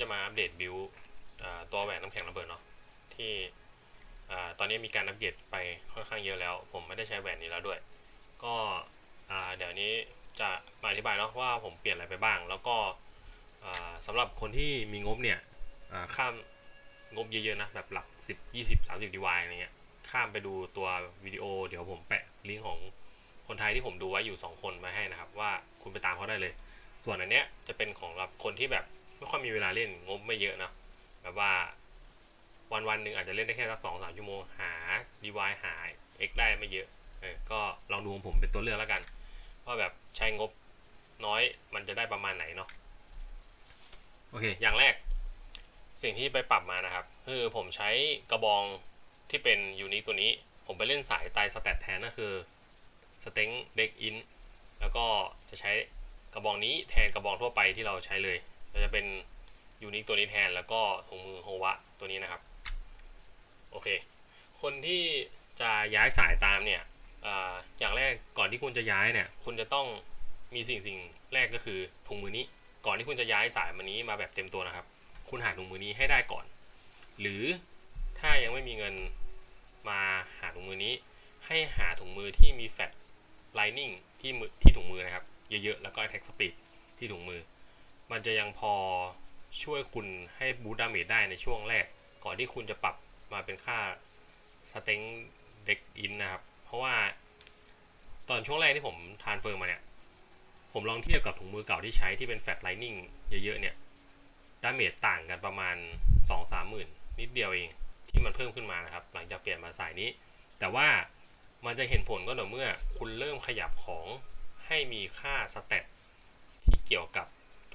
จะมาอัปเดตบิลตัวแหวนน้ำแข็งระเบิดเนาะที่ตอนนี้มีการอัปเกรดไปค่อนข้างเยอะแล้ว ผมไม่ได้ใช้แหวนนี้แล้วด้วย ก็เดี๋ยวนี้จะมาอธิบายเนาะว่าผมเปลี่ยนอะไรไปบ้าง แล้วก็อ่าสำหรับคนที่มีงบเนี่ยข้ามงบเยอะๆนะแบบหลัก 10 20 30ดีวายอะไรเงี้ยข้ามไปดูตัววิดีโอ เดี๋ยวผมแปะลิงก์ของคนไทยที่ผมดูไว้อยู่ 2 คนมาให้นะครับ ว่าคุณไปตามเขาได้เลย ส่วนอันเนี้ยจะเป็นของสำหรับคนที่แบบ ไม่ค่อยมีเวลาเล่นงบไม่เยอะนะแบบว่าวันวันๆหนึ่งอาจจะเล่นได้แค่สักสองสามชั่วโมงหาดีวายหาเอ็กได้ไม่เยอะเออก็ลองดูของผมเป็นตัวเลือกแล้วกันว่าแบบใช้งบน้อยมันจะได้ประมาณไหนเนาะโอเค อย่างแรก สิ่งที่ไปปรับมานะครับ คือผมใช้กระบองที่เป็นยูนิคตัวนี้ ผมไปเล่นสายไตสแตทแทนก็คือสเต็งเด็กอินแล้วก็จะใช้กระบองนี้แทนกระบองทั่วไปที่เราใช้เลย เราจะเป็นยูนิคตัวนี้แทนแล้วก็ถุงมือโฮวะตัวนี้นะครับ โอเค คนที่จะย้ายสายตามเนี่ยออย่างแรกก่อนที่คุณจะย้ายเนี่ยคุณจะต้องมีสิ่งสิ่งแรกก็คือถุงมือนี้ ก่อนที่คุณจะย้ายสายมันนี้มาแบบเต็มตัวนะครับ คุณหาถุงมือนี้ให้ได้ก่อน หรือถ้ายังไม่มีเงินมาหาถุงมือนี้ ให้หาถุงมือที่มีแฟลตไลนิ่งที่มือที่ถุงมือนะครับ เยอะๆ แล้วก็ attack speed ที่ถุงมือ มันจะยังพอช่วยคุณให้บูตดาเมจได้ในช่วงแรก ก่อนที่คุณจะปรับมาเป็นค่าสเต็งเด็กอินนะครับ เพราะว่าตอนช่วงแรกที่ผมทานเฟิร์มมาเนี่ย ผมลองเทียบกับถุงมือเก่าที่ใช้ที่เป็นแฟลตไลนิ่งเยอะๆเนี่ยดาเมจต่างกันประมาณ 2-3หมื่นนิดเดียวเองที่มันเพิ่มขึ้นมานะครับ หลังจากเปลี่ยนมาสายนี้ แต่ว่ามันจะเห็นผลก็ต่อเมื่อคุณเริ่มขยับของให้มีค่าสเตตที่เกี่ยวกับ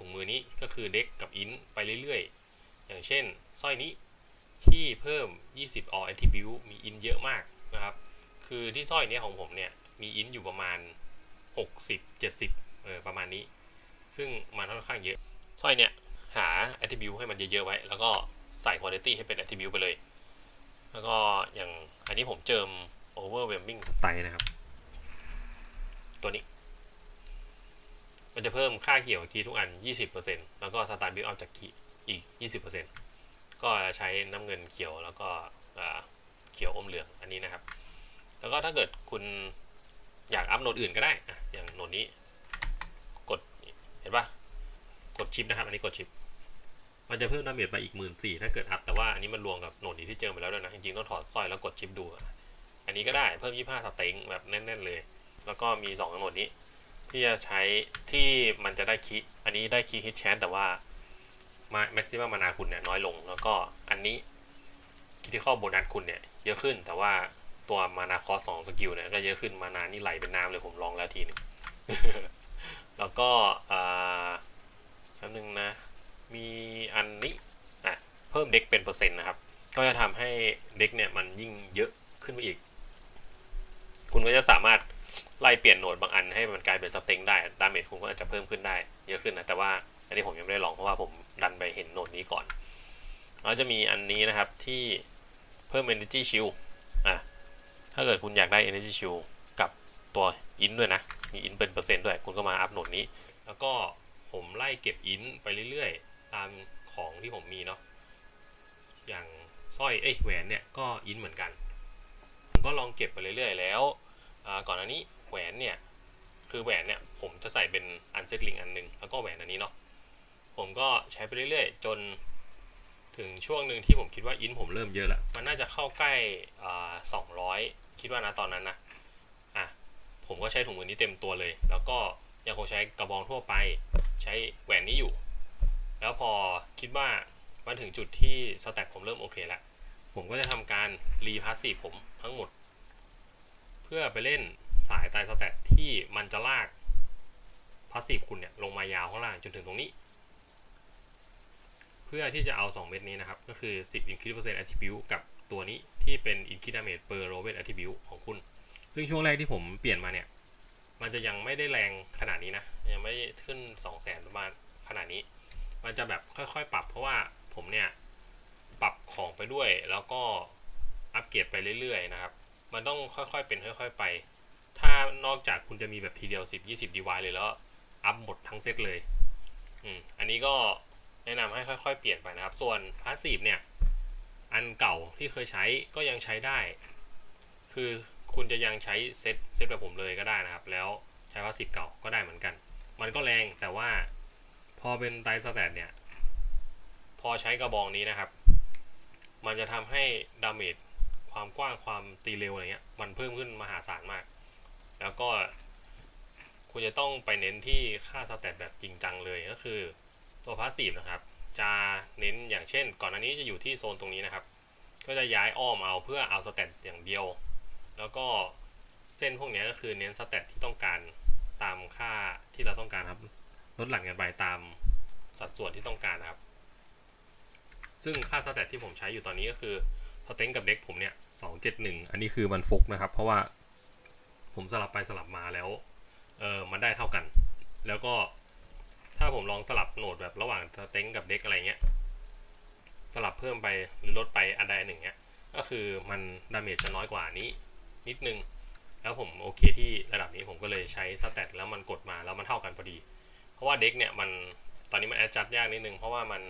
ถุงมือนี้ก็คือเด็กกับอินไปเรื่อยๆ อย่างเช่นสร้อยนี้ที่เพิ่ม 20 all attribute มีอินเยอะมากนะครับ คือที่สร้อยเนี้ยของผมเนี่ยมีอินอยู่ประมาณ 60 70เออประมาณนี้ ซึ่งมันค่อนข้างเยอะ สร้อยเนี่ยหา attribute ให้มันเยอะๆไว้ แล้วก็ใส่ quality ให้เป็น attribute ไปเลย แล้วก็อย่างอันนี้ผมเจิม overwhelming style นะครับ ตัวนี้ มันจะเพิ่มค่าเขียวคีย์ทุกอัน 20%แล้วก็สตาร์บิลเอาจากคีย์อีก 20%ก็ใช้น้ำเงินเขียวแล้วก็เขียวอมเหลืองอันนี้นะครับ แล้วก็ถ้าเกิดคุณอยากอัพโหนดอื่นก็ได้อะอย่างโหนดนี้ กดเห็นปะกดชิปนะครับ อันนี้กดชิป มันจะเพิ่มดาเมจไปอีกหมื่นสี่ถ้าเกิดอัพ แต่ว่าอันนี้มันรวมกับโหนดนี้ที่เจอไปแล้วด้วยนะ จริงๆต้องถอดสร้อยแล้วกดชิปดูอะอันนี้ก็ได้เพิ่ม25สเต็งแบบแน่น ๆ เลย แล้วก็มี2โหนดนี้ ที่จะใช้ที่มันจะได้คีอันนี้ได้คีฮิตแชนแต่ว่ามาแม็กซิมัมมานาคุณเนี่ยน้อยลง แล้วก็อันนี้คิดที่ข้อโบนัสคุณเนี่ยเยอะขึ้น แต่ว่าตัวมานาคอสสองสกิลเนี่ยก็เยอะขึ้นมานานี่ไหลเป็นน้ำเลยผมลองแล้วทีหนึงแล้วก็อ่าคำหนึ่งนะ มีอันนี้อะเพิ่มเด็กเป็นเปอร์เซ็นต์นะครับ ก็จะทำให้เด็กเนี่ยมันยิ่งเยอะขึ้นไปอีก คุณก็จะสามารถ ไล่เปลี่ยนโหนดบางอันให้มันกลายเป็นสเต็งได้ดาเมจคุณก็อาจจะเพิ่มขึ้นได้เยอะขึ้นนะแต่ว่าอันนี้ผมยังไม่ได้ลองเพราะว่าผมดันไปเห็นโหนดนี้ก่อนแล้วจะมีอันนี้นะครับที่เพิ่ม energy shield อะถ้าเกิดคุณอยากได้ energy shield กับตัวอินด้วยนะ มีอินเป็นเปอร์เซ็นต์ด้วย คุณก็มาอัพโหนดนี้ แล้วก็ผมไล่เก็บอินไปเรื่อยๆ ตามของที่ผมมีเนาะอย่างสร้อยเอ้ยแหวนเนี่ยก็อินเหมือนกัน ผมก็ลองเก็บไปเรื่อยๆ แล้วก่อนอันนี้ แหวนเนี่ยคือแหวนเนี่ยผมจะใส่เป็นอันเซตลิงอันหนึงแล้วก็แหวนอันนี้เนาะผมก็ใช้ไปเรื่อยๆ จนถึงช่วงหนึ่งที่ผมคิดว่าอินผมเริ่มเยอะแล้วมันน่าจะเข้าใกล้อ่าสองร้อยคิดว่านะตอนนั้นนะอะผมก็ใช้ถุงมือนี้เต็มตัวเลย แล้วก็ยังคงใช้กระบองทั่วไป ใช้แหวนนี้อยู่ แล้วพอคิดว่ามาถึงจุดที่สแต็กผมเริ่มโอเคแล้วผมก็จะทำการรีพาสซีฟผมทั้งหมด เพื่อไปเล่น สายไตสแตทที่มันจะลากพาสซีฟคุณเนี่ยลงมายาวข้างล่างจนถึงตรงนี้ เพื่อที่จะเอา 2 เม็ดนี้นะครับ ก็คือ 10 increase percent attribute กับตัวนี้ที่เป็น increase damage per rolled attribute ของคุณ ซึ่งช่วงแรกที่ผมเปลี่ยนมาเนี่ย มันจะยังไม่ได้แรงขนาดนี้นะ ยังไม่ขึ้น 2 0 0 0 0 0ประมาณขนาดนี้ มันจะแบบค่อยๆ ปรับเพราะว่าผมเนี่ย ปรับของไปด้วยแล้วก็อัปเกรดไปเรื่อยๆนะครับ มันต้องค่อยๆเป็นค่อย ๆ ไป ถ้านอกจากคุณจะมีแบบทีเดียว 10 20ดีวายเลยแล้ว อัพหมดทั้งเซตเลยอืมอันนี้ก็แนะนำให้ค่อยๆ เปลี่ยนไปนะครับ ส่วนพาสซีฟเนี่ย อันเก่าที่เคยใช้ก็ยังใช้ได้ คือคุณจะยังใช้เซตเซตแบบผมเลยก็ได้นะครับ แล้วใช้พาสซีฟเก่าก็ได้เหมือนกัน มันก็แรงแต่ว่าพอเป็นไตสแตทเนี่ย พอใช้กระบองนี้นะครับ มันจะทำให้ดาเมจความกว้างความตีเร็วอะไรเงี้ยมันเพิ่มขึ้นมหาศาลมาก แล้วก็คุณจะต้องไปเน้นที่ค่าสแตทแบบจริงจังเลยก็คือตัวพาสซีฟนะครับ จะเน้นอย่างเช่น ก่อนอันนี้จะอยู่ที่โซนตรงนี้นะครับ ก็จะย้ายอ้อมเอาเพื่อเอาสแตทอย่างเดียว แล้วก็เส้นพวกนี้ก็คือเน้นสแตทที่ต้องการตามค่าที่เราต้องการครับลดหลั่นกันไปตามสัดส่วนที่ต้องการนะครับ ซึ่งค่าสแตทที่ผมใช้อยู่ตอนนี้ก็คือสเต็งกับเด็กผมเนี่ย271อันนี้คือมันฟกนะครับ เพราะว่า ผมสลับไปสลับมาแล้วเออมันได้เท่ากัน แล้วก็ถ้าผมลองสลับโหนดแบบระหว่างสเต็งกับเด็กอะไรเงี้ยสลับเพิ่มไปหรือลดไปอันใดหนึ่งเนี้ยก็คือมันดาเมจจะน้อยกว่านี้ นิดนึง แล้วผมโอเคที่ระดับนี้ผมก็เลยใช้สแตทแล้วมันกดมาแล้วมันเท่ากันพอดี เพราะว่าเด็กเนี่ยมันตอนนี้มันแอดจัดยากนิดนึง เพราะว่ามัน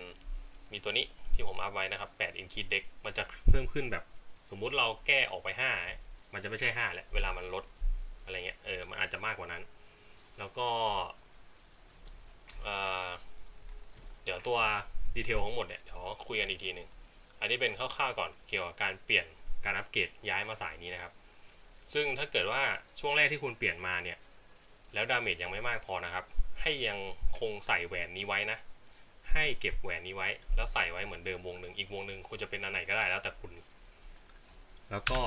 มีตัวนี้ที่ผมอัพไว้นะครับ8อินคีเด็กมันจะเพิ่มขึ้นแบบ สมมุติเราแก้ออกไป 5 มันจะไม่ใช่ 5 แล้ว เวลามันลด อะไรเงี้ยเออมันอาจจะมากกว่านั้น แล้วก็เออเดี๋ยวตัวดีเทลทั้งหมดเนี่ยเดี๋ยวคุยกันอีกทีหนึ่งอันนี้เป็นคร่าวๆก่อนเกี่ยวกับการเปลี่ยนการอัปเกรดย้ายมาสายนี้นะครับ ซึ่งถ้าเกิดว่าช่วงแรกที่คุณเปลี่ยนมาเนี่ย แล้วดาเมจยังไม่มากพอนะครับ ให้ยังคงใส่แหวนนี้ไว้นะ ให้เก็บแหวนนี้ไว้ แล้วใส่ไว้เหมือนเดิมวงหนึ่งอีกวงหนึ่งคุณจะเป็นอันไหนก็ได้แล้วแต่คุณ แล้วก็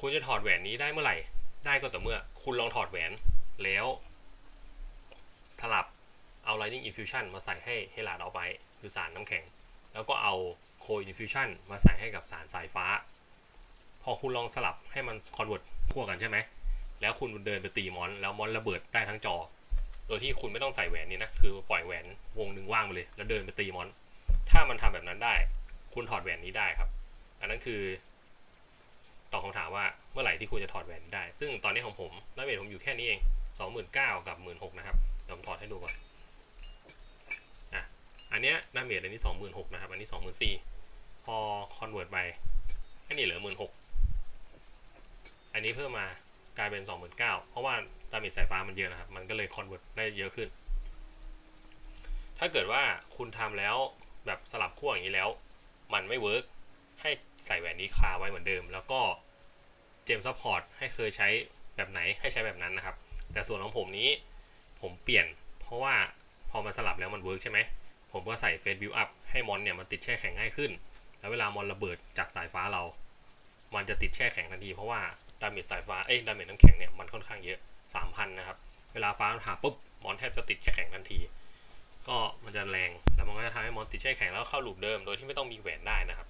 คุณจะถอดแหวนนี้ได้เมื่อไหร่ ได้ก็แต่เมื่อคุณลองถอดแหวนแล้ว สลับเอา Lightning Infusion มาใส่ให้ให้หลาดเอาไป คือสารน้ำแข็ง แล้วก็เอา Cold Infusion มาใส่ให้กับสารสายฟ้า พอคุณลองสลับให้มันคอนเวิร์ตพวกกันใช่ไหม แล้วคุณเดินไปตีมอน แล้วมอนระเบิดได้ทั้งจอ โดยที่คุณไม่ต้องใส่แหวนนี้นะ คือปล่อยแหวนวงหนึ่งว่างไปเลย แล้วเดินไปตีมอน ถ้ามันทำแบบนั้นได้ คุณถอดแหวนนี้ได้ครับ อันนั้นคือ ตอบคำถามว่าเมื่อไหร่ที่คุณจะถอดแหวนได้ ซึ่งตอนนี้ของผมดาเมจผมอยู่แค่นี้เอง29,000กับ 16,000นะครับเดี๋ยวผมถอดให้ดูก่อนอะอันเนี้ยดาเมจอันนี้ 26,000นะครับ อันนี้ 24,000พอคอนเวิร์ตไปอ้นี่เหลือ 16,000อันนี้เพิ่มมากลายเป็น 29,000เพราะว่าดาเมจสายฟ้ามันเยอะนะครับ มันก็เลยคอนเวิร์ตได้เยอะขึ้น ถ้าเกิดว่าคุณทำแล้วแบบสลับขั้วอย่างนี้แล้ว มันไม่เวิร์กให้ ใส่แหวนนี้คาไว้เหมือนเดิม แล้วก็เจมซัพพอร์ตให้เคยใช้แบบไหนให้ใช้แบบนั้นนะครับ แต่ส่วนของผมนี้ผมเปลี่ยน เพราะว่าพอมาสลับแล้วมันเวิร์กใช่ไหมผมก็ใส่เฟสบิวอัพให้มอนเนี่ยมันติดแช่แข็งง่ายขึ้น แล้วเวลามอนระเบิดจากสายฟ้าเรา มันจะติดแช่แข็งทันทีเพราะว่าดาเมจสายฟ้าเอ้ยดาเมจน้ำแข็งเนี่ยมันค่อนข้างเยอะ 3,000 นะครับ เวลาฟ้าผ่าปุ๊บมอนแทบจะติดแช่แข็งทันที ก็มันจะแรงแล้วมันก็จะทำให้มอนติดแช่แข็งแล้วเข้าลูปเดิม โดยที่ไม่ต้องมีแหวนได้นะครับ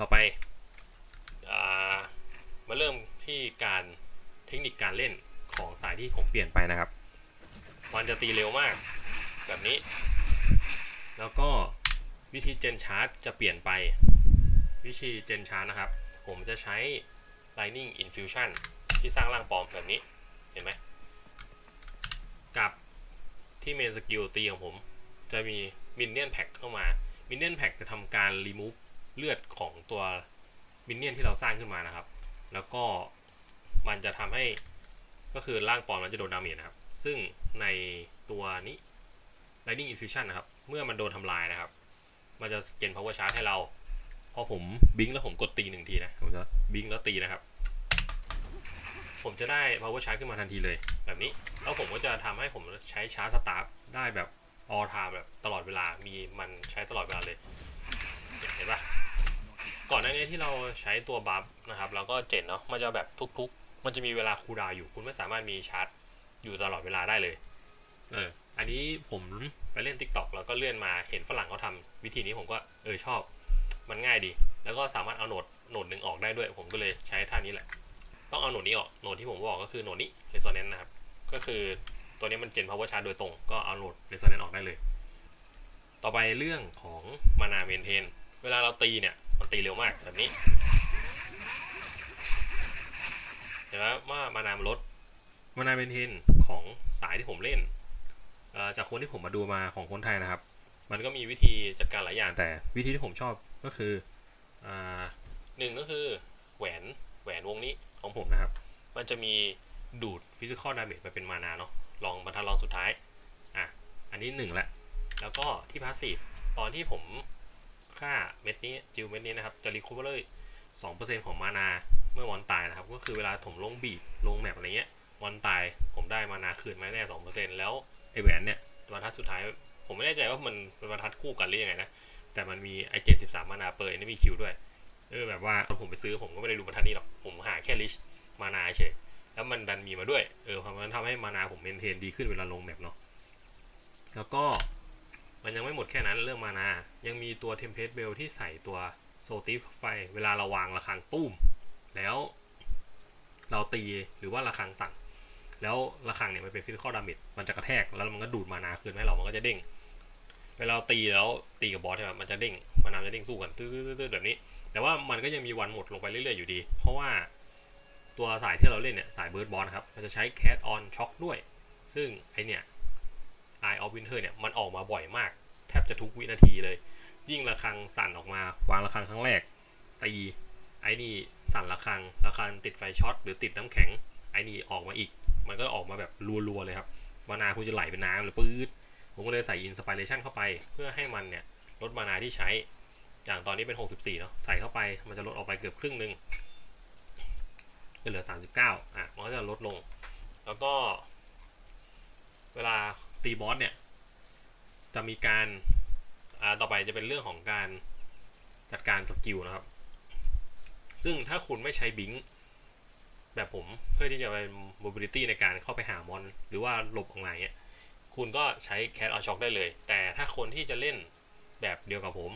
ต่อไปมาเริ่มที่การเทคนิคการเล่นของสายที่ผมเปลี่ยนไปนะครับ มันจะตีเร็วมากแบบนี้ แล้วก็วิธีเจนชาร์จจะเปลี่ยนไป วิธีเจนชาร์จนะครับ ผมจะใช้ Lightning Infusion ที่สร้างร่างปลอมแบบนี้ เห็นไหม กับที่เมนสกิลตีของผม จะมี Minion Pack เข้ามา Minion Pack จะทำการ remove เลือดของตัวมินเนี่ยนที่เราสร้างขึ้นมานะครับ แล้วก็มันจะทำให้ก็คือร่างปอมมันจะโดนดาเมจนะครับ ซึ่งในตัวนี้ Lightning Infusion นะครับ เมื่อมันโดนทำลายนะครับ มันจะเกณฑ์ power charge ให้เรา พอผมบิงแล้วผมกดตีหนึ่งทีนะผมจะบิงแล้วตีนะครับ ผมจะได้ power charge ขึ้นมาทันทีเลย แบบนี้ แล้วผมก็จะทำให้ผมใช้ชาร์จสตาร์ทได้แบบ all time แบบตลอดเวลา มีมันใช้ตลอดเวลาเลย เห็นปะ ก่อนหน้านี้ที่เราใช้ตัวบัฟนะครับแล้วก็เจ็ดเนาะมันจะแบบทุกๆ มันจะมีเวลาคูลดาวอยู่ คุณไม่สามารถมีชาร์จอยู่ตลอดเวลาได้เลย เออ อันนี้ผมไปเล่น Tik t o อกแล้วก็เลื่อนมาเห็นฝรั่งเขาทำวิธีนี้ผมก็เออชอบ มันง่ายดี แล้วก็สามารถเอาโหนดโหนดหนึ่งออกได้ด้วย ผมก็เลยใช้ท่านี้แหละ ต้องเอาโหนดนี้ออกโหนดที่ผมบอกก็คือโหนดนี้ resonance นะครับ ก็คือตัวนี้มันเจน power charge โดยตรง ก็เอาโหนด resonance ออกได้เลย ต่อไปเรื่องของ mana maintain เวลาเราตีเนี่ย มันตีเร็วมากแบบนี้เห็นไหมว่ามานามลดมานาเป็นเทนของสายที่ผมเล่นจากคนที่ผมมาดูมาของคนไทยนะครับ มันก็มีวิธีจัดการหลายอย่างแต่วิธีที่ผมชอบก็คืออหนึ่งก็คือแหวนแหวนวงนี้ของผมนะครับ มันจะมีดูดฟิสิกอลดาเมจไปเป็นมานาเนาะลองบรรทัดลองสุดท้ายอะอันนี้หนึ่งละแล้วก็ที่พาสซีฟตอนที่ผม ฆ่าเม็ดนี้จิวเม็ดนี้นะครับ จะรีคูเวอร์เลยสองเปอร์เซ็นต์ของมานาเมื่อมอนตายนะครับ ก็คือเวลาผมลงบีบลงแมปอะไรเงี้ยมอนตายผมได้มานาคืนมาแน่สองเปอร์เซ็นต์แล้วไอแหวนเนี่ยบรรทัดสุดท้าย ผมไม่แน่ใจว่ามันเป็นบรรทัดคู่กันหรือยังไงนะ แต่มันมีไอเจ็ดสิบสามมานาเปิดนี่มีคิวด้วยเออแบบว่าตอนผมไปซื้อผมก็ไม่ได้ดูบรรทัดนี้หรอกผมหาแค่ลิชมานาเฉยแล้วมันดันมีมาด้วยเออมันทำให้มานาผมเมนเทนดีขึ้นเวลาลงแมปเนาะแล้วก็ มันยังไม่หมดแค่นั้นเรื่องมานา ยังมีตัวเทมเพลตเบลที่ใส่ตัวโซติฟไฟเวลาเราวางระฆังตุ้ม แล้วเราตีหรือว่าระฆังสั่นแล้วระฆังเนี่ยมันเป็นฟิสิกอลดาเมจมันจะกระแทกแล้วมันก็ดูดมานาคืนให้เรา มันก็จะเด้ง เวลาเราตีแล้วตีกับบอสใช่ไหมมันจะเด้งมานาจะเด้งสู้กันตื้อๆๆแบบนี้ แต่ว่ามันก็ยังมีวันหมดลงไปเรื่อยๆอยู่ดี เพราะว่าตัวสายที่เราเล่นเนี่ยสายเบิร์ดบอลครับ มันจะใช้แค t ออนช็อคด้วย ซึ่งไอเนี่ย Eye of Winter เนี่ยมันออกมาบ่อยมาก แทบจะทุกวินาทีเลย ยิ่งระฆังสั่นออกมาวางระฆังครั้งแรก ตีไอ้นี่สั่นระฆังระฆังติดไฟช็อตหรือติดน้ำแข็งไอ้นี่ออกมาอีก มันก็ออกมาแบบรัวๆเลยครับมานาคุณจะไหลเป็นน้ำเลยปื๊ดผมก็เลยใส่อินสปิเรชันเข้าไป เพื่อให้มันเนี่ยลดมานาที่ใช้ อย่างตอนนี้เป็น 64 เนาะใส่เข้าไปมันจะลดออกไปเกือบครึ่งหนึ่งจะเหลือ 39 อะ มันก็จะลดลง แล้วก็ เวลา ตีบอสเนี่ย จะมีการอ่าต่อไปจะเป็นเรื่องของการจัดการสกิลนะครับ ซึ่งถ้าคุณไม่ใช้บิงแบบผมเพื่อที่จะเป็น mobility ในการเข้าไปหามอน หรือว่าหลบออกมาเงี้ยคุณก็ใช้แค t ออนช็อคได้เลย แต่ถ้าคนที่จะเล่นแบบเดียวกับผม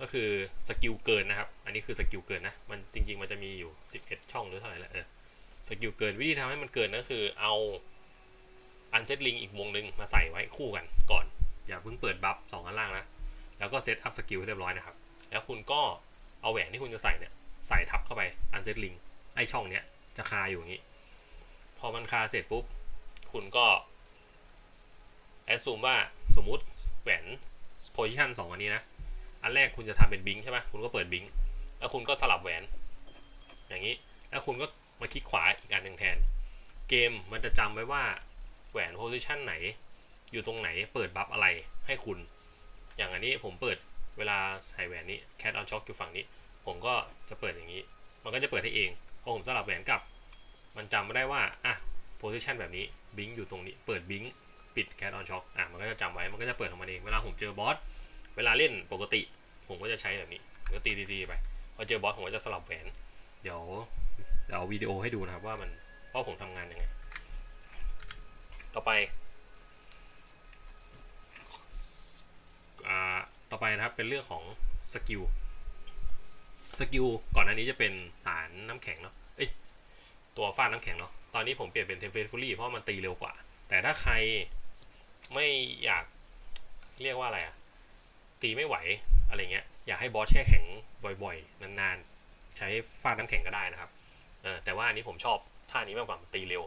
ก็คือสกิลเกินนะครับ อันนี้คือสกิลเกินนะ มันจริง ๆ มันจะมีอยู่ 11 ช่องหรือเท่าไหร่แหละเออสกิลเกินวิธีทำให้มันเกินก็คือเอา อันเซตลิงอีกวงหนึ่งมาใส่ไว้คู่กันก่อน อย่าเพิ่งเปิดบัฟสองอันล่างนะ แล้วก็เซตอัพสกิลให้เรียบร้อยนะครับ แล้วคุณก็เอาแหวนที่คุณจะใส่เนี่ยใส่ทับเข้าไปอันเซตลิงไอช่องเนี้ยจะคาอยู่อย่างนี้ พอมันคาเสร็จปุ๊บ คุณก็แอดซูมว่าสมมุติแหวนโพซิชันสองอันนี้นะ อันแรกคุณจะทำเป็นบิงใช่ไหมคุณก็เปิดบิงแล้วคุณก็สลับแหวน อย่างนี้ แล้วคุณก็มาคลิกขวาอีกอันหนึ่งแทน เกมมันจะจำไว้ว่า หวนโพซิชันไหน อยู่ตรงไหนเปิดบัฟอะไรให้คุณ อย่างอันนี้ผมเปิดเวลาใส่แหวนนี้แค t ออนช็อคอยู่ฝั่งนี้ ผมก็จะเปิดอย่างนี้ มันก็จะเปิดให้เองพอผมสลับแหวนกลับ มันจำไม่ได้ว่าอะโพซิชันแบบนี้บิงอยู่ตรงนี้เปิดบิงปิดแค t ออนช็อคอะมันก็จะจำไว้มันก็จะเปิดของมันเองเวลาผมเจอบอสเวลาเล่นปกติ ผมก็จะใช้แบบนี้ก็ตีตีๆไปพอเจอบอสผมก็จะสลับแหวน เดี๋ยวเดี๋ยววิดีโอให้ดูนะครับว่ามันว่าผมทำงานยังไง ต่อไปต่อไปนะครับเป็นเรื่องของสกิลสกิลก่อนหน้านี้จะเป็นสารน้ำแข็งเนาะเอ้ยตัวฟาดน้ำแข็งเนาะตอนนี้ผมเปลี่ยนเป็นเทมเฟสฟูลี่เพราะมันตีเร็วกว่า แต่ถ้าใครไม่อยากเรียกว่าอะไรอะตีไม่ไหวอะไรเงี้ยอยากให้บอสแช่แข็งบ่อยๆ นานๆ ใช้ฟาดน้ำแข็งก็ได้นะครับเออแต่ว่าอันนี้ผมชอบท่านี้มากกว่าตีเร็ว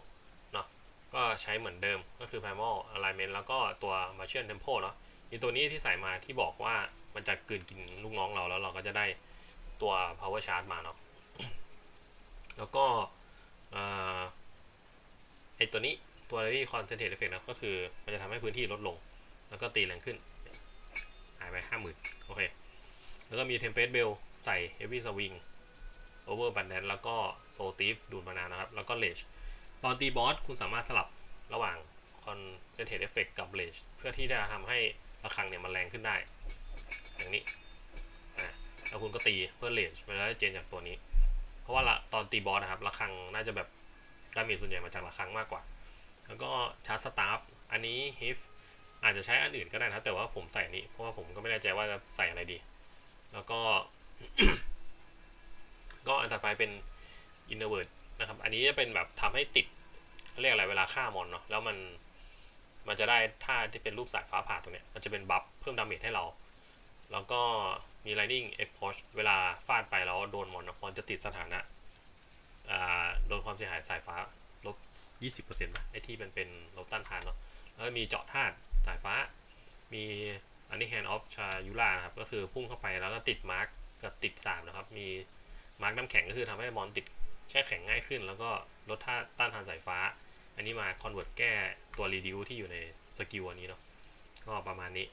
ก็ใช้เหมือนเดิมก็คือ primal alignment แล้วก็ตัว martian tempo เนาะอีตัวนี้ที่ใส่มาที่บอกว่ามันจะกืนกินลูกน้องเราแล้วเราก็จะได้ตัว power charge มาเนาะแล้วก็ไอตัวนี้ตัวที่ concentrate effect นะก็คือมันจะทำให้พื้นที่ลดลง แล้วก็ตีแรงขึ้น หายไปห้าหมื่นโอเค แล้วก็มี Tempest Bell ใส่ Heavy Swing Over b a n d a n แล้วก็ Soul Thief ดูดมานานนะครับ แล้วก็ Rage ตอนตีบอสคุณสามารถสลับระหว่าง Concentrate Effect กับ Rage เพื่อที่จะทำให้ระฆังเนี่ยมันแรงขึ้นได้ อย่างนี้อะแล้วคุณก็ตีเพื่อ Rage มันจะได้เจนจากตัวนี้ เพราะว่าละตอนตีบอสนะครับระฆังน่าจะแบบดาเมจส่วนใหญ่มาจากระฆังมากกว่า แล้วก็ชาร์จสตาร์ฟอันนี้ Hif อาจจะใช้อันอื่นก็ได้นะแต่ว่าผมใส่อันนี้ เพราะว่าผมก็ไม่แน่ใจว่าจะใส่อะไรดี แล้วก็ ก็อันต่อไปเป็น inner word นะครับ อันนี้จะเป็นแบบทำให้ติดเรียกอะไรเวลาฆ่ามอนเนาะแล้วมันมันจะได้ท่าที่เป็นรูปสายฟ้าผ่าตรงเนี้ยมันจะเป็นบัฟเพิ่มดาเมจให้เรา แล้วก็มี lightning exhaust เวลาฟาดไปแล้วโดนมอนนะมอนจะติดสถานะอ่าโดนความเสียหายสายฟ้าลบ 20%นะไอที่มันเป็นลบต้านทานเนาะแล้วมีเจาะธาตุสายฟ้า มีอันนี้ hand of ชายูรานะครับ ก็คือพุ่งเข้าไปแล้วก็ติดมาร์กกับติดสามนะครับ มีมาร์กน้ำแข็งก็คือทำให้มอนติด แช่แข็งง่ายขึ้น แล้วก็ลดท่าต้านทานสายฟ้า อันนี้มา convert แก้ตัว reduce ที่อยู่ในสกิลอันนี้เนาะก็ประมาณนี้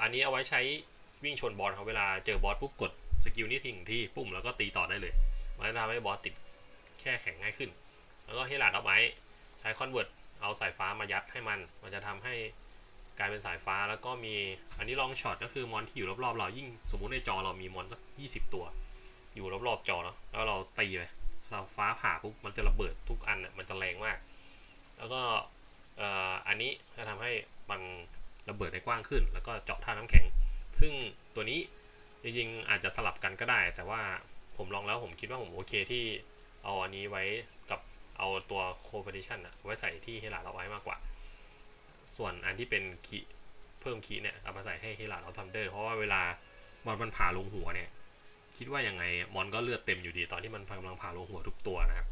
อันนี้เอาไว้ใช้วิ่งชนบอลครับเวลาเจอบอสปุ๊บกดสกิลนี้ทิ้งที่ปุ่มแล้วก็ตีต่อได้เลยมันจะทำให้บอสติดแค่แข็งง่ายขึ้น แล้วก็เฮลาดเอาไว้ใช้คอนเวิร์ตเอาสายฟ้ามายัดให้มัน มันจะทำให้กลายเป็นสายฟ้าแล้วก็มีอันนี้ลองช็อตก็คือมอนที่อยู่รอบๆเรายิ่งสมมุติในจอเรามีมอนสักยี่สิบตัว อยู่รอบๆจอเนาะแล้วเราตีไปสาฟ้าผ่าปุ๊บมันจะระเบิดทุกอันอะมันจะแรงมาก แล้วก็อันนี้จะทำให้มันระเบิดได้กว้างขึ้น แล้วก็เจาะท่าน้ำแข็ง ซึ่งตัวนี้จริงๆอาจจะสลับกันก็ได้ แต่ว่าผมลองแล้วผมคิดว่าผมโอเคที่เอาอันนี้ไว้กับเอาตัว competition อะไว้ใส่ที่เฮลาเราไว้มากกว่า ส่วนอันที่เป็นคีเพิ่มคีเนี่ยเอามาใส่ให้เฮลาเราทำเดอร์เพราะว่าเวลามอนมันผ่าลงหัวเนี่ย คิดว่ายังไงมอนก็เลือดเต็มอยู่ดีตอนที่มันกำลังผ่าลงหัวทุกตัวนะครับ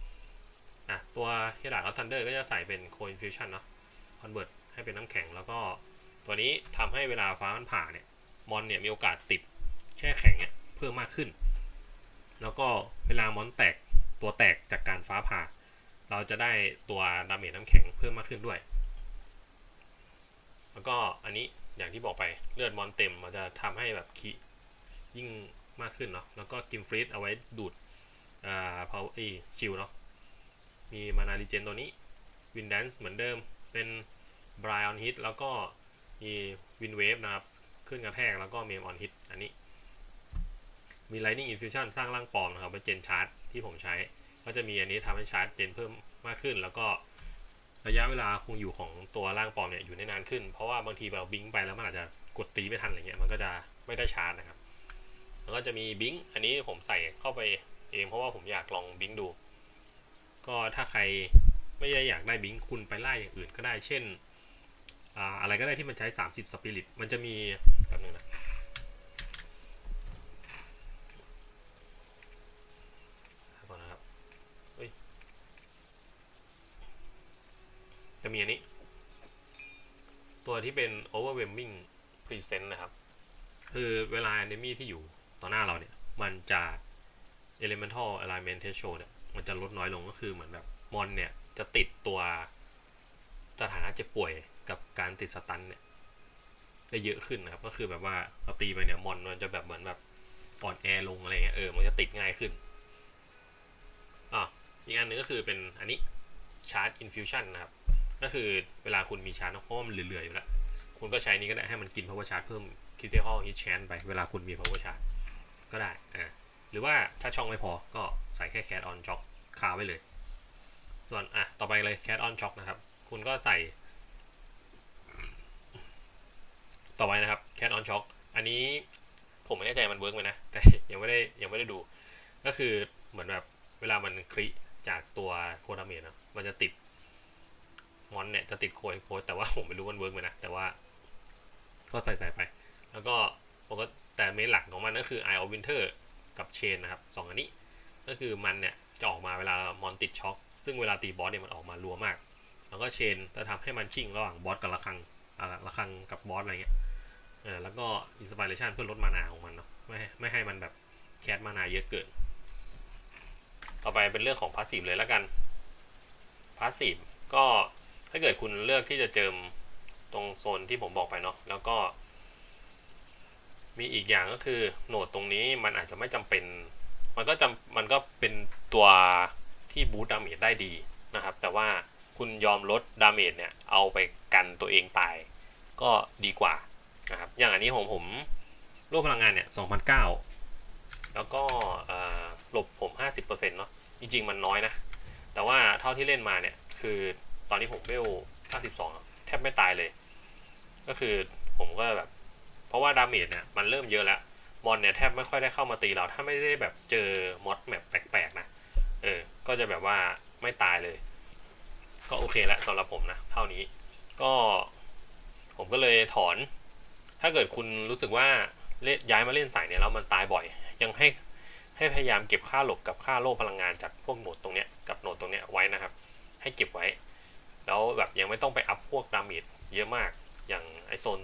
อะตัวเฮลาเราทันเดอร์ก็จะใส่เป็น co infusion เนาะ convert ให้เป็นน้ำแข็งแล้วก็ตัวนี้ทำให้เวลาฟ้ามันผ่าเนี่ยมอนเนี่ยมีโอกาสติดแช่แข็งเนี่ยเพิ่มมากขึ้น แล้วก็เวลามอนแตกตัวแตกจากการฟ้าผ่า เราจะได้ตัวดาเมจน้ำแข็งเพิ่มมากขึ้นด้วย แล้วก็อันนี้อย่างที่บอกไปเลือดมอนเต็มมันจะทำให้แบบคียิ่ง มากขึ้นเนาะแล้วก็กิมฟรีดเอาไว้ดูดอ่าพาวเอชิลเนาะมีมานาดิเจนตัวนี้วินแดนซ์เหมือนเดิมเป็นบรายออนฮิตแล้วก็มีวินเวฟนะครับขึ้นกระแทกแล้วก็เมมออนฮิตอันนี้ มี Lightning Infusion สร้างร่างปลอมนะครับเป็นเจนชาร์จที่ผมใช้ ก็จะมีอันนี้ทำให้ชาร์จเจนเพิ่มมากขึ้น แล้วก็ระยะเวลาคงอยู่ของตัวร่างปลอมเนี่ยอยู่ได้นานขึ้น เพราะว่าบางทีเราบิงไปแล้วมันอาจจะกดตีไม่ทันอะไรเงี้ยมันก็จะไม่ได้ชาร์จนะครับ แล้วก็จะมีบิงอันนี้ผมใส่เข้าไปเองเพราะว่าผมอยากลองบิงดู ก็ถ้าใครไม่ได้อยากได้บิงคุณไปไล่อย่างอื่นก็ได้ เช่นอะไรก็ได้ที่มันใช้ 30 สปิริต มันจะมีแป๊บนึงนะ ก่อนนะครับ เฮ้ย จะมีอันนี้ ตัวที่เป็น overwhelming present นะครับ คือเวลา enemy ที่อยู่ ต่อหน้าเราเนี่ย มันจะ elemental alignment threshold เนี่ยมันจะลดน้อยลงก็คือเหมือนแบบมอนเนี่ย จะติดตัวสถานะเจ็บป่วยกับการติดสตันเนี่ยได้เยอะขึ้นนะครับ ก็คือแบบว่าเราตีไปเนี่ยมอนมันจะแบบเหมือนแบบอ่อนแอลงอะไรเงี้ยเออมันจะติดง่ายขึ้นอะอีกอันหนึ่งก็คือเป็นอันนี้ชาร์จอินฟิวชันนะครับ ก็คือเวลาคุณมีชาร์จเพราะว่ามันเหลือๆอยู่แล้ว คุณก็ใช้นี้ก็ได้ให้มันกิน power charge เพิ่ม critical hit chance ไปเวลาคุณมี power charge ก็ได้อ่าหรือว่าถ้าช่องไม่พอก็ใส่แค่ cat on shock คาไว้เลย ส่วนอะต่อไปเลย cat on shock นะครับ คุณก็ใส่ ต่อไปนะครับ Cat on Shock อันนี้ผมไม่แน่ใจมันเวิร์กไหมนะ แต่ยังไม่ได้ยังไม่ได้ดู ก็คือเหมือนแบบเวลามันคลิจากตัวโคดาเมจนะมันจะติดมอนเนี่ยจะติดโคยโคแต่ว่าผมไม่รู้มันเวิร์กไหมนะ แต่ว่าก็ใส่ใส่ไป แล้วก็ผมก็ แต่เมนหลักของมันก็คือ Eye of Winter กับเชนนะครับสองอันนี้ ก็คือมันเนี่ยจะออกมาเวลามอนติดช็อคซึ่งเวลาตีบอสเนี่ยมันออกมารัวมาก แล้วก็เชนจะทำให้มันชิ่งระหว่างบอสกับระคังระคังกับบอสอะไรเงี้ยเออแล้วก็อินสปิเรชันเพื่อลดมานาของมันเนาะไม่ไม่ให้มันแบบแคสมานาเยอะเกิน ต่อไปเป็นเรื่องของพาสซีฟเลยแล้วกันพาสซีฟก็ถ้าเกิดคุณเลือกที่จะเจิมตรงโซนที่ผมบอกไปเนาะแล้วก็ มีอีกอย่างก็คือโหนดตรงนี้มันอาจจะไม่จำเป็น มันก็จำมันก็เป็นตัวที่บูตดาเมจได้ดีนะครับ แต่ว่าคุณยอมลดดาเมจเนี่ยเอาไปกันตัวเองตายก็ดีกว่านะครับ อย่างอันนี้ของผมรวบพลังงานเนี่ย2,009 แล้วก็หลบผม 50%เนาะ จริง ๆ มันน้อยนะ แต่ว่าเท่าที่เล่นมาเนี่ย คือตอนนี้ผมเวล52แทบไม่ตายเลย ก็คือผมก็แบบ เพราะว่าดาเมจเนี่ยมันเริ่มเยอะแล้วมอนเนี่ยแทบไม่ค่อยได้เข้ามาตีเรา ถ้าไม่ได้แบบเจอมอดแมปแปลกๆนะ เออ ก็จะแบบว่าไม่ตายเลย ก็โอเคแล้วสำหรับผมนะ เท่านี้ ก็ผมก็เลยถอน ถ้าเกิดคุณรู้สึกว่าเล่ย้ายมาเล่นสายเนี่ยแล้วมันตายบ่อย ยังให้ให้พยายามเก็บค่าหลบกับค่าโล่พลังงานจากพวกโหนดตรงเนี้ยกับโหนดตรงเนี้ยไว้นะครับ ให้เก็บไว้ แล้วแบบยังไม่ต้องไปอัพพวกดาเมจเยอะมาก อย่างไอโซน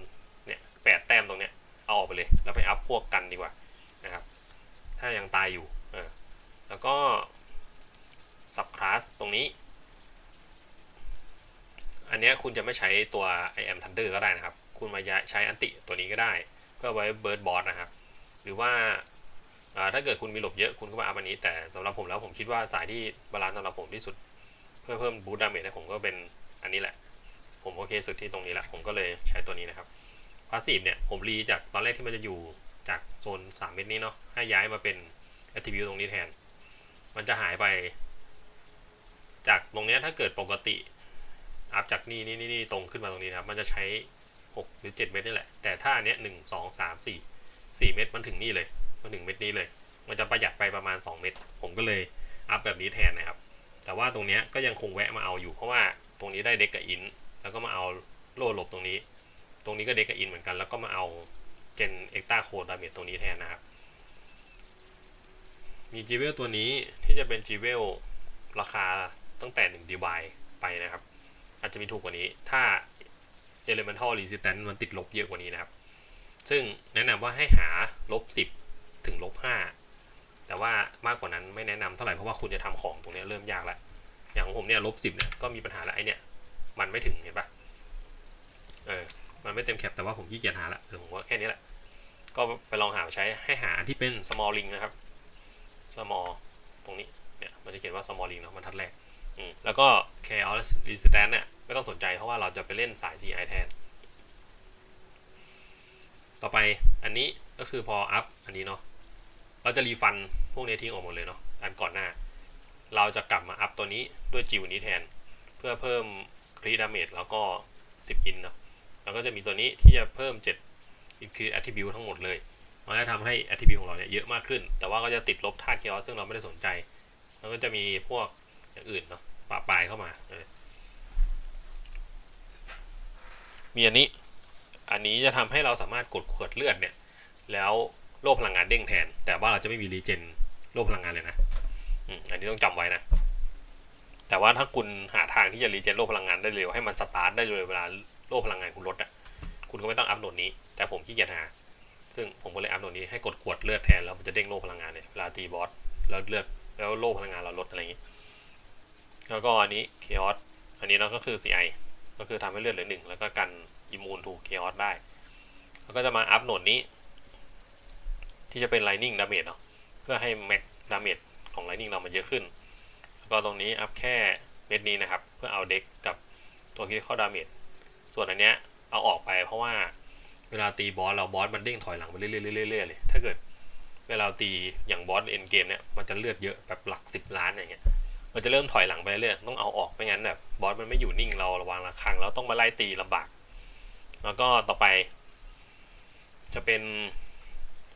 แปดแต้มตรงเนี้ยเอาออกไปเลย แล้วไปอัพพวกกันดีกว่านะครับ ถ้ายังตายอยู่เออแล้วก็ sub class ตรงนี้ อันเนี้ยคุณจะไม่ใช้ตัว I am thunder ก็ได้นะครับ คุณมาใช้อันติตัวนี้ก็ได้ เพื่อไว้ bird boss นะครับ หรือว่าอ่าถ้าเกิดคุณมีหลบเยอะคุณก็มาอัพอันนี้ แต่สำหรับผมแล้วผมคิดว่าสายที่บาลานซ์สำหรับผมที่สุด เพื่อเพิ่มบูตดาเมจให้ผมก็เป็นอันนี้แหละ ผมโอเคสุดที่ตรงนี้แหละผมก็เลยใช้ตัวนี้นะครับ พาสซีฟเนี่ยผมรีจากตอนแรกที่มันจะอยู่จากโซน 3 เมตรนี้เนาะให้ย้ายมาเป็น attribute ตรงนี้แทน มันจะหายไป จากตรงนี้ถ้าเกิดปกติ อัพจากนี่นี่นี่นี่ตรงขึ้นมาตรงนี้นะครับมันจะใช้ 6 หรือ 7 เมตรนี่แหละ แต่ถ้าอันเนี้ยหนึ่งสองสามสี่สี่เมตรมันถึงนี่เลย มันถึงเม็ดนี้เลย มันจะประหยัดไปประมาณ 2 เมตร ผมก็เลยอัพแบบนี้แทนนะครับ แต่ว่าตรงนี้ก็ยังคงแวะมาเอาอยู่เพราะว่าตรงนี้ได้เด็กกับอิน แล้วก็มาเอาโล่หลบตรงนี้ ตรงนี้ก็เด็กกับอินเหมือนกัน แล้วก็มาเอาเจนเอ็กตาโคดาเมจตรงนี้แทนนะครับ มีจีเวลตัวนี้ที่จะเป็นจีเวลราคาตั้งแต่1 d e v i ไปนะครับ อาจจะมีถูกกว่านี้ ถ้า Elemental Resistance มันติดลบเยอะกว่านี้นะครับ ซึ่งแนะนำว่าให้หาลบ10 ถึงลบ5แต่ว่ามากกว่านั้นไม่แนะนำเท่าไหร่ เพราะว่าคุณจะทำของตรงนี้เริ่มยากแล้ว อย่างของผมเนี่ยลบ10เนี่ยก็มีปัญหาแล้วไอเนี่ย มันไม่ถึงเห็นปะเออ มันไม่เต็มแคปแต่ว่าผมขี้เกียจหาละเออผมว่าแค่นี้แหละ ก็ไปลองหาใช้ให้หาอันที่เป็น small ring นะครับ small ตรงนี้เนี่ยมันจะเขียนว่า small ring เนาะบรรทัดแรกอืมแล้วก็ chaos resistance เนี่ยไม่ต้องสนใจเพราะว่าเราจะไปเล่นสาย CI แทน ต่อไปอันนี้ก็คือพออัพอันนี้เนาะเราจะรีฟันพวกนี้ทิ้งออกหมดเลยเนาะอันก่อนหน้า เราจะกลับมาอัพตัวนี้ด้วยจิวนี้แทน เพื่อเพิ่มครีดาเมจแล้วก็ 10 อินเนาะ แล้วก็จะมีตัวนี้ที่จะเพิ่ม 7 increase attribute ทั้งหมดเลย มันจะทำให้ attribute ของเราเนี่ยเยอะมากขึ้น แต่ว่าก็จะติดลบธาตุเคอซึ่งเราไม่ได้สนใจแล้วก็จะมีพวกอย่างอื่นเนาะปะปลายเข้ามา มีอันนี้ อันนี้จะทำให้เราสามารถกดขวดเลือดเนี่ย แล้วโล่พลังงานเด้งแทน แต่ว่าเราจะไม่มีรีเจนโล่พลังงานเลยนะอันนี้ต้องจำไว้นะแต่ว่าถ้าคุณหาทางที่จะรีเจนโล่พลังงานได้เร็วให้มันสตาร์ทได้เลยเวลา โล่พลังงานคุณลดอะ คุณก็ไม่ต้องอัพโหลดนี้ แต่ผมขี้เกียจหา ซึ่งผมก็เลยอัพโหลดนี้ให้กดขวดเลือดแทนแล้วมันจะเด้งโล่พลังงานเนี่ยเวลาตีบอสแล้วเลือดแล้วโล่พลังงานเราลดอะไรอย่างนี้ แล้วก็อันนี้เคออสอันนี้เนาะก็คือ CI ก็คือทำให้เลือดเหลือหนึ่งแล้วก็กันอิมูนถูกเคออสได้ แล้วก็จะมาอัพโหลดนี้ ที่จะเป็น Lightning Damage เนาะเพื่อให้ Max Damage ของ Lightning เรามันเยอะขึ้นแล้วก็ตรงนี้อัพแค่เม็ดนี้นะครับ เพื่อเอาเด็กกับตัว Critical Damage ส่วนอันเนี้ยเอาออกไปเพราะว่าเวลาตีบอสเราบอสมันเด้งถอยหลังไปเรื่อยๆเรื่อยๆเลยถ้าเกิดเวลาตีอย่างบอสเอ็นเกมเนี่ยมันจะเลือดเยอะแบบหลักสิบล้านอย่างเงี้ยมันจะเริ่มถอยหลังไปเรื่อยต้องเอาออกไม่งั้นแบบบอสมันไม่อยู่นิ่งเราระวังระคังแล้วต้องมาไล่ตีลำบากแล้วก็ต่อไป จะเป็น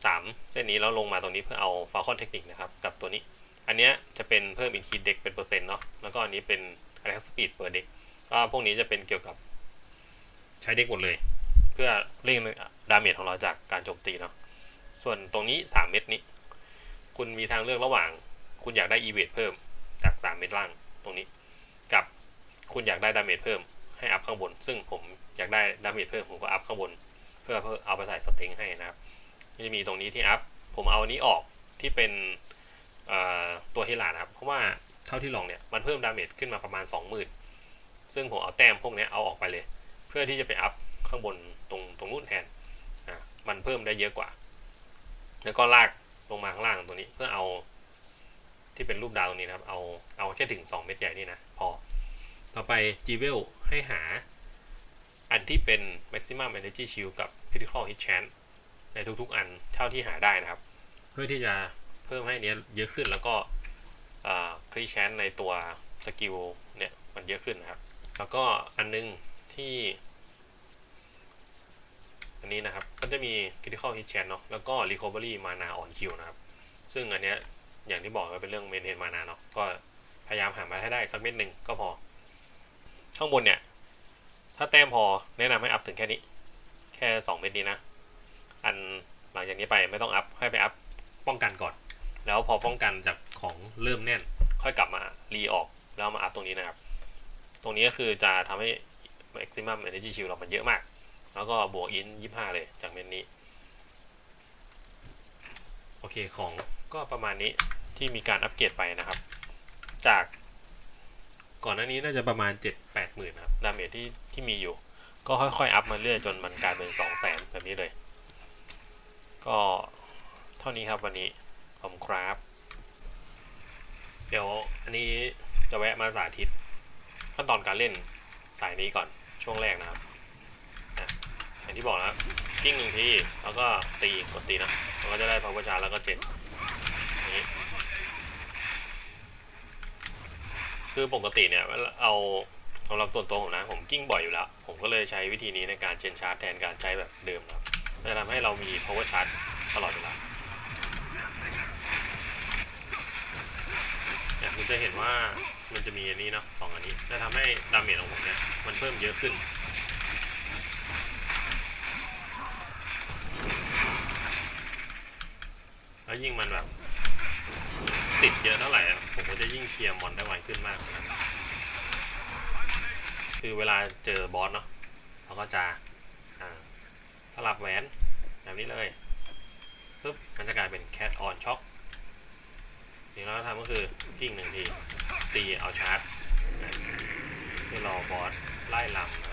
สามเส้นนี้แล้วลงมาตรงนี้เพื่อเอาฟ a l คอนเทคนิคนะครับกับตัวนี้ อันเนี้ยจะเป็นเพิ่มอินคีดเด็กเป็นเปอร์เซ็นต์เนาะแล้วก็อันนี้เป็นอะ t ร c สปีดเปิดเด็กก็พวกนี้จะเป็นเกี่ยวกับ ใช้เด็กหมดเลย เพื่อเร่งดาเมจของเราจากการโจมตีเนาะส่วนตรงนี้ 3 เม็ดนี้ คุณมีทางเลือกระหว่าง คุณอยากได้อีเวทเพิ่มจาก 3 เม็ดล่างตรงนี้ กับคุณอยากได้ดาเมจเพิ่มให้อัพข้างบน ซึ่งผมอยากได้ดาเมจเพิ่มผมก็อัพข้างบน เพื่อเพื่อเอาไปใส่สเต็งให้นะครับจะมีตรงนี้ที่อัพผมเอาอันนี้ออกที่เป็นตัวเฮลานะครับ เพราะว่าเท่าที่ลองเนี่ยมันเพิ่มดาเมจขึ้นมาประมาณ 20,000 ซึ่งผมเอาแต้มพวกนี้เอาออกไปเลย เพื่อที่จะไปอัพข้างบนตรงตรงนู้นแทนอ่ามันเพิ่มได้เยอะกว่า แล้วก็ลากลงมาข้างล่างตรงนี้เพื่อเอาที่เป็นรูปดาวตรงนี้นะครับ เอาเอาแค่ถึง 2 เม็ดใหญ่นี่นะ พอ ต่อไป g w e l ให้หาอันที่เป็น maximum energy shield กับ critical hit chance ในทุกๆอันเท่าที่หาได้นะครับ เพื่อที่จะเพิ่มให้เนี้ยเยอะขึ้นแล้วก็ครีแชนในตัวสกิลเนี่ยมันเยอะขึ้นนะครับ แล้วก็อันนึง ที่อันนี้นะครับก็จะมี critical hit chance เนาะแล้วก็ recovery mana on kill นะครับ ซึ่งอันเนี้ยอย่างที่บอกว่าเป็นเรื่อง maintain mana เนาะก็พยายามหามาให้ได้สักเม็ดหนึ่งก็พอ ข้างบนเนี่ย ถ้าแต้มพอแนะนำให้อัพถึงแค่นี้ แค่ 2 เม็ดนี้นะ อันหลังจากนี้ไปไม่ต้องอัพให้ไปอัพป้องกันก่อน แล้วพอป้องกันจากของเริ่มแน่น ค่อยกลับมารีออกแล้วมาอัพตรงนี้นะครับ ตรงนี้ก็คือจะทำให้ maximum energy shield เรามันเยอะมาก แล้วก็บวกอินยี่ห้าเลยจากเม็ดนี้ โอเคของก็ประมาณนี้ที่มีการอัปเกรดไปนะครับ จากก่อนหน้านี้น่าจะประมาณ 7 8หมื่นครับ ดาเมจที่ที่มีอยู่ ก็ค่อยๆ อัพมาเรื่อยจนมันกลายเป็น 2 0 0แสนแบบนี้เลย ก็เท่านี้ครับวันนี้ขอบคุณครับ เดี๋ยวอันนี้จะแวะมาสาธิต ขั้นตอนการเล่นสายนี้ก่อน ช่วงแรกนะครับอย่างที่บอกนะกิ้งหนึ่งทีแล้วก็ตีกดตีนะมันก็จะได้ power charge แล้วก็เจ็ดนี้คือปกติเนี่ยเอาสำหรับตัวตัวผมนะผมกิ้งบ่อยอยู่แล้ว ผมก็เลยใช้วิธีนี้ในการเชนชาร์จแทนการใช้แบบเดิมครับจะทำให้เรามี power charge ตลอดเวลาเนี่ยคุณจะเห็นว่า มันจะมีอันนี้เนาะสองอันนี้จะทำให้ดาเมจของผมเนี่ยมันเพิ่มเยอะขึ้นแล้วยิ่งมันแบบติดเยอะเท่าไหร่ผมก็จะยิ่งเคลียร์มอนได้ไวขึ้นมาก คือเวลาเจอบอสเนาะเราก็จะสลับแหวนแบบนี้เลยปึ๊บมันจะกลายเป็นแค t ออนช็อคสิ่งที่เราทำก็คือกิ้งหนึ่งที ตีเอาชาร์จเพื่อรอบอสไล่ลำ